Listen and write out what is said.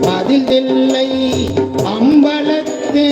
பதில் இல்லை அம்பலத்தே.